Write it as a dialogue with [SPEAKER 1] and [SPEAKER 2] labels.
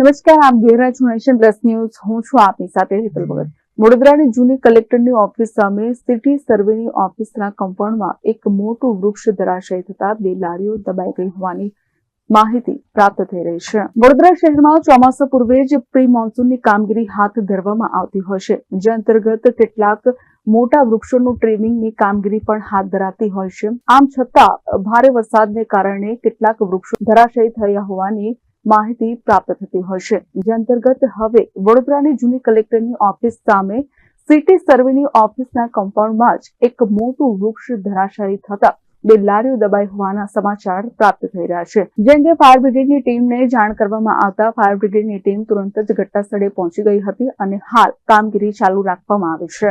[SPEAKER 1] નમસ્કાર, આપ જોઈ નેશન પ્લસ ન્યૂઝ. હું છું આપની સાથે હેતલ ભગત. વડોદરાની જૂની કલેક્ટરની ઓફિસ સામે સિટી સર્વેની ઓફિસના કમ્પાઉન્ડમાં એક મોટું વૃક્ષ ધરાશય થતા બે લારીઓ દબાઈ ગઈ હોવાની માહિતી પ્રાપ્ત થઈ રહી છે. વડોદરા શહેરમાં ચોમાસા પૂર્વે જ પ્રી મોન્સૂનની કામગીરી હાથ ધરવામાં આવતી હોય છે. જે અંતર્ગત કેટલાક મોટા વૃક્ષોનું ટ્રીમિંગની કામગીરી પણ હાથ ધરાતી હોય છે. આમ છતાં, ભારે વરસાદને કારણે કેટલાક વૃક્ષો ધરાશયી થયા હોવાની માહિતી પ્રાપ્ત થતી હોય છે જે અંતર્ગત હવે વડોદરાની જૂની કલેક્ટરની ઓફિસ સામે સિટી સર્વેની ઓફિસના કમ્પાઉન્ડમાં જ એક મોટું વૃક્ષ ધરાશાયી થતા બે લારીઓ દબાઈ હોવાના સમાચાર પ્રાપ્ત થઈ રહ્યા છે. જે અંગે ફાયર બ્રિગેડની ટીમને જાણ કરવામાં આવતા ફાયર બ્રિગેડની ટીમ તુરંત જ ઘટના સ્થળે પહોંચી ગઈ હતી અને હાલ કામગીરી ચાલુ રાખવામાં આવી છે.